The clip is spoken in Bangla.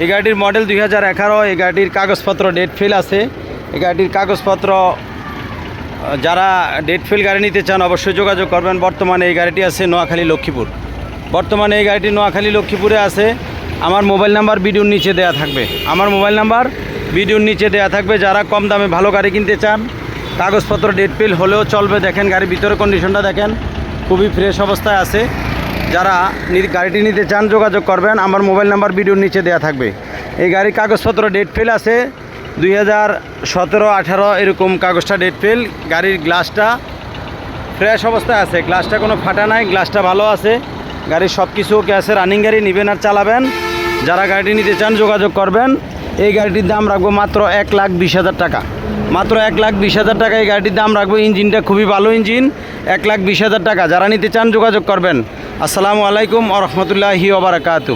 এই গাড়িটির মডেল দুই হাজার এগারো, এই গাড়িটির কাগজপত্র ডেট ফেল আছে। এই গাড়িটির কাগজপত্র যারা ডেট ফেল গাড়ি নিতে চান অবশ্যই যোগাযোগ করবেন। বর্তমানে এই গাড়িটি আছে নোয়াখালী লক্ষ্মীপুর। বর্তমানে এই গাড়িটি নোয়াখালী লক্ষ্মীপুরে আছে। আমার মোবাইল নাম্বার ভিডিওর নিচে দেয়া থাকবে। আমার মোবাইল নাম্বার ভিডিওর নিচে দেয়া থাকবে। যারা কম দামে ভালো গাড়ি কিনতে চান, কাগজপত্র ডেট ফেল হলেও চলবে। দেখেন গাড়ির ভিতরে কন্ডিশনটা দেখেন। খুবই ফ্রেশ অবস্থায় আছে। যারা গাড়িটি নিতে চান, যোগাযোগ করবেন। আমার মোবাইল নাম্বার ভিডিওর নিচে দেওয়া থাকবে। এই গাড়ির কাগজপত্র ডেট ফেল আছে। দুই হাজার সতেরো, আঠারো এরকম কাগজটা ডেট ফেল। গাড়ির গ্লাসটা ফ্রেশ অবস্থায় আছে। গ্লাসটা কোনো ফাটা নাই, গ্লাসটা ভালো আছে। গাড়ির সব কিছু ওকে আছে। রানিং গাড়ি নেবেন আর চালাবেন। যারা গাড়িটি নিতে চান, যোগাযোগ করবেন। এই গাড়িটির দাম রাখব মাত্র এক লাখ বিশ হাজার টাকা। মাত্র এক লাখ বিশ হাজার টাকা এই গাড়িটির দাম রাখব। ইঞ্জিনটা খুবই ভালো ইঞ্জিন। এক লাখ বিশ হাজার টাকা। যারা নিতে চান যোগাযোগ করবেন। আসসালামু আলাইকুম রহমতুল্লাহি ওবরাকাতু